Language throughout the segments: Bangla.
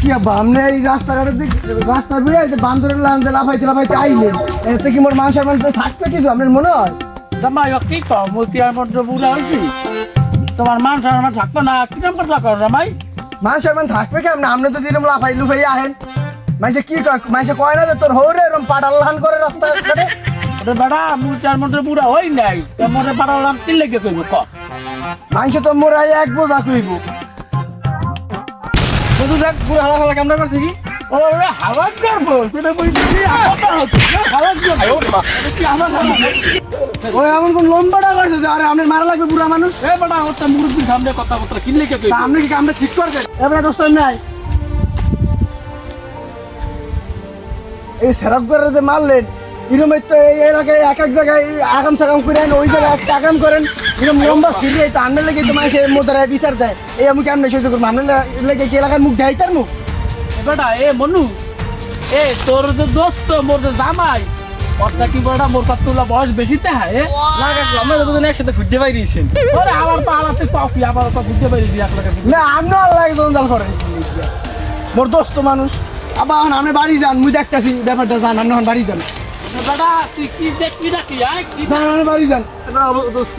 কি আব্বা আপনি এই রাস্তাঘাটের দিক রাস্তা ঘুরে এই বান্দরের লাঞ্জে লাফাইতে লাফাইতে আইলেন এতে কি মোর মানুষের মানুষ থাকবে কিছু আপনার মনে হয় জামাই ও কি কও মূর্তি আর মন্ত্র বুড়া হয়েছি তোমার মান সারা থাকবে না কিরম কথা কর জামাই মানুষের মান থাকবে কেমন আপনি তো দিলাম লাফাই লুফাই আহেন মানুষে কি কয় মানুষে কয় না যে তোর হৌরে এরকম পাটাল লাহান করে রাস্তা ঘাটে? ওরে বেড়া মূর্তি আর মন্ত্র বুড়া হই নাই। মনে পারালাম কি লেগে কইব ক? মানুষে তো মোর এক বোঝা কইব। শুধু দেখ পুরো হালা ফালা কেমন করছে কি? ওরে হাওয়াত করব সেটা বলছি কথা হচ্ছে হাওয়াত করব আমার ওই এমন কোন লম্বাটা করছে যে আরে আপনার মারা লাগবে পুরা মানুষ? এ বেটা ওটা মুরব্বির সামনে কথাবার্তা কি লেগে কইব? তা কি কামটা ঠিক এবারে দোস্ত নাই। এই সেরাপ করে যে মারলেন এরকম তো এই এলাকায় এক এক জায়গায় আগাম সাগাম করেন ওই জায়গায় একটা আগাম করেন এরকম লম্বা ফিরে তো আন্ডার লেগে তো মানুষের মোদারায় বিচার দেয়। এই আমি কেমন সহ্য করব? আপনার লেগে কি এলাকার মুখ দেয় তার মুখ বেটা এ মনু এ তোর যে দোস্ত মোর যে জামাই ওটা কি বড়টা মোর কাছ তুলা বয়স বেশি তে হ্যাঁ আমরা দুজন একসাথে ঘুরতে পারিয়েছেন ওরে আমার পা আলাতে কফি আবার তো পারি যে এক লাখ না আপনি আল্লাহ জঞ্জাল করেন মোর দোস্ত মানুষ। আবার আপনি বাড়ি যান মুই দেখতেছি ব্যাপারটা যান আমি বাড়ি যান। দাদা তুই কি দেখবি নাকি? বাড়ি যান। দোস্ত।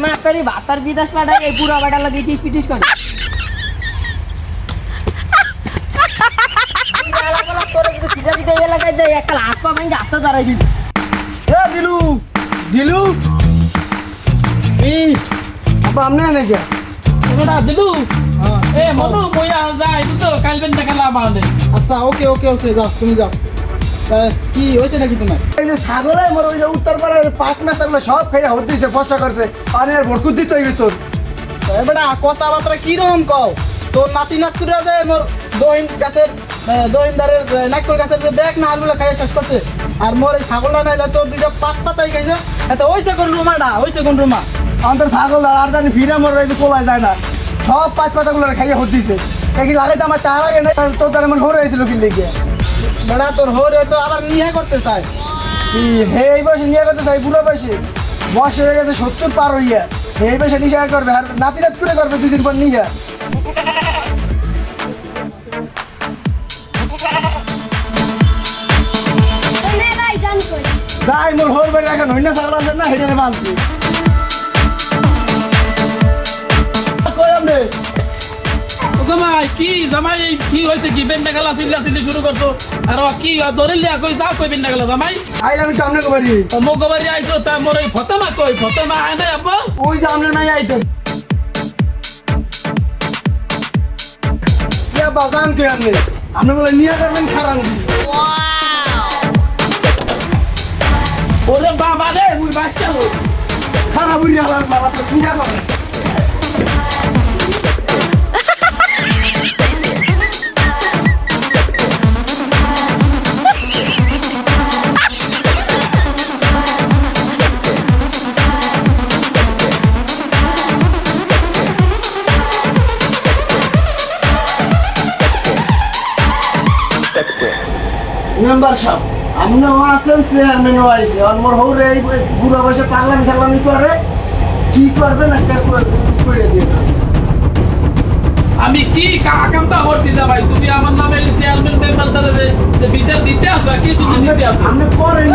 সিলেন না মাতারি ভাতার বিদেশ পাঠায় এই বুড়া বাটা লাগে টিস পিটিস করে। তোরা কিন্তু সিধা সিধা এই এলাকায় দেয় একটা হাত পা ভাঙে হাতটা দাঁড়াই দিবি এ দিলু দিলু? এই আপা আপনি নাকি বেটা দিলু? এ মনু মইয়া যাই তুই তো কালবেন দেখালা আমাদের আচ্ছা ওকে ওকে ওকে যাও তুমি যাও তা কি হয়েছে নাকি তোমার? এই যে ছাগলে মোর ওই যে উত্তর পাড়ার পাক না থাকলে সব খেয়ে হত দিছে ফসা করছে। পানি আর ভরকুত দিতে হইবে তোর। এবারে কথাবার্তা কীরকম কও? তোর নাতি নাতকুরা যে মোর দহিন গাছের দহিনদারের আহ, নারকেল গাছের যে ব্যাগ না আলগুলো খাইয়ে শেষ করছে। আর মোর এই ছাগলটা নাইলে তোর দুইটা পাত পাতাই খাইছে। এত ওইছে কোন রুমাটা ওইছে কোন রুমা? আমাদের ছাগল আর জানি ফিরে মোর এই কোলায় যায় না। সব পাঁচ পাতাগুলো খাইয়ে হত দিছে। কি লাগাইতে আমার টাকা লাগে না তোর তার হরে হয়েছিল কি লেগে? বেড়া তোর হরে তো আবার নিয়ে করতে চায়। হে এই বয়সে নিয়ে করতে চাই বুড়ো বয়সে? বয়স হয়ে গেছে সত্তর পার হইয়া। এই বয়সে নিশা করবে আর নাতি নাত করে করবে দুদিন পর নিয়ে যাই মোর হোর বাড়ি এখন হইনা ছাগল আছে না হেঁটে বাঁধছি। জামাই কি জামাই কি হয়েছে কি? বেন্ডা খেলা চিল্লা চিল্লি শুরু করছ। আর কি দরিলিয়া কই? যা কই বেন্ডা খেলা জামাই? আইলাম একটু আপনাকে বাড়ি। ও মোগবাড়ি আইছো তা মোর এই ফতেমা কই? ফতেমা আয় না আব্বা। ওই যে আপনার নাই আইতে ইয়া বাজান কে আপনি? আপনি বলে নিয়ে যাবেন খারান ওরে বাবা রে মুই বাচ্চা। খারাপ আলার বাবা তো নিয়ে মেম্বার সাহেব আপনিও আছেন চেয়ারম্যানও আইছে। আর মোর হৌরে এই বুড়া বসে পাগলামি সাগলামি করে কি করবেন একটা করে- করে দিয়ে। আমি কি কা- করছি করছি ভাই তুমি আমার নামে চেয়ারম্যান মেম্বার দাদা যে যে বিচার দিতে আসো কি তুমি দিতে আসো? আপনি করেন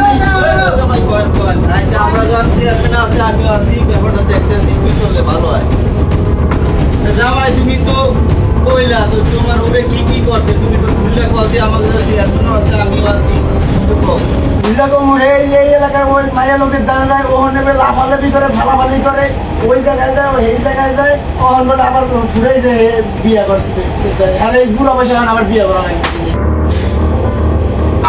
ওই মায়া লোকের দ্বারা যায় ও নেবে লাফালাফি করে ফালাফালি করে ওই জায়গায় যায় ও এই জায়গায় যায় বলে আবার ঘুরে যে বিয়ে করতে চায়। আর এই বুড়া বসে এখন আবার বিয়ে করা লাগে।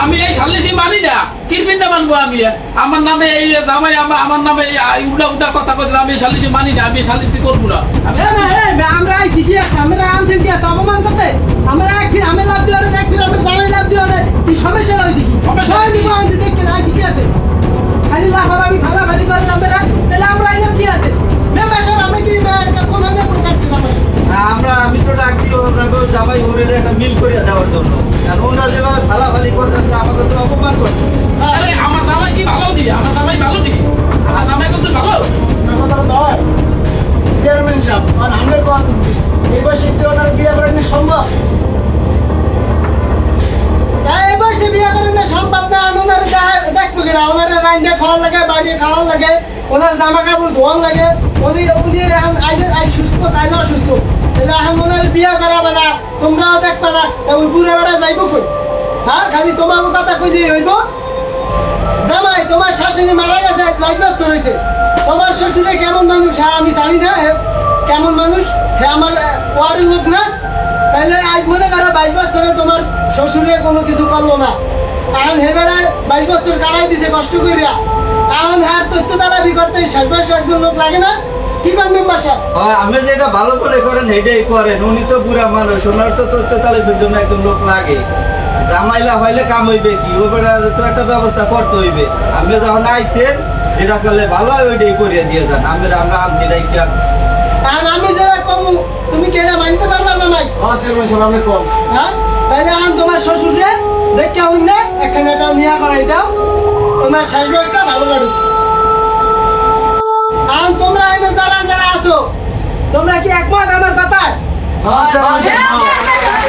আমি এই সালিশি মানি না কিরবিন্দা মানবো আমি? আমার নামে এই জামাই আমার আমার নামে এই উল্টা উল্টা কথা কথা আমি সালিশি মানি না আমি সালিশি করব না। আমি আমরা আইছি কি আছে আমরা আনছেন কি আছে অপমান করতে? আমরা একদিন আমি লাভ দিও না একদিন আমি জামাই লাভ দিও না কি সমস্যা হয়েছে কি? সমস্যা সবাই দিব আনতে খালি লাফালাফি ফালাফালি করে তাহলে আমরা আইলাম কি আছে? মেম্বার সাহেব আমি কি কোন ধরনের প্রকাচ্ছি আমরা আমরা আমি তো ডাকছি ওনাকে জামাই ওরে একটা মিল করে দেওয়ার জন্য। আর ওরা যেভাবে ফালাফালি করতেছে আমাকে তো অপমান করছে। আরে আমার জামাই কি ভালো নাকি আমার জামাই ভালো নাকি আমার জামাই কিন্তু ভালো। কথা তো চেয়ারম্যান সাহেব আর আমরা কোন এই বয়সে ওনার বিয়ে করে নি সম্ভব? তাই এবার সে বিয়ে করে না সম্ভব না ওনার দেখব কিনা? রান্না খাওয়ার লাগে বাইরে খাওয়ার লাগে ওনার জামা কাপড় ধোয়ার লাগে, উনি উনি এখন আজ আজ সুস্থ কাল অসুস্থ তাহলে এখন ওনার বিয়ে করাবে না তোমরাও দেখবে না ওই বুড়ে বেড়া যাইব কই? হ্যাঁ খালি তোমার কথা কই দিয়ে হইব? জামাই তোমার শাশুড়ি মারা গেছে বাইশ বছর হয়েছে তোমার শ্বশুরে কেমন মানুষ হ্যাঁ আমি জানি না কেমন মানুষ হ্যাঁ আমার ওয়ার্ডের লোক না তাহলে আজ মনে করো বাইশ বছরে তোমার শ্বশুরে কোনো কিছু করল না। এখন হে বেড়ায় বাইশ বছর কাটাই দিছে কষ্ট করিয়া এখন হ্যাঁ তথ্য তালাবি করতে শেষ বয়সে একজন লোক লাগে না? কি কর মেম্বার আমি যেটা ভালো মনে করেন এটাই করেন। উনি তো বুড়া মানুষ ওনার তো তথ্য তালিফের জন্য একজন লোক লাগে। জামাইলা হইলে কাম হইবে কি? ওপরে তো একটা ব্যবস্থা করতে হইবে। আপনি যখন আইছেন যেটা করলে ভালো হয় ওইটাই করিয়ে দিয়ে যান। আমরা আমরা আনছি আমি যেটা কমু তুমি এটা মানতে পারবা না মাই হ্যাঁ কম। হ্যাঁ? তাহলে তোমার শ্বশুরে দেখে হইন না এখানে এটা নিয়ে করাই দাও। তোমার শেষ বয়সটা ভালো কাটুক। তোমরা এনে যারা যারা আছো তোমরা কি একমত আমার কথায়? হ্যাঁ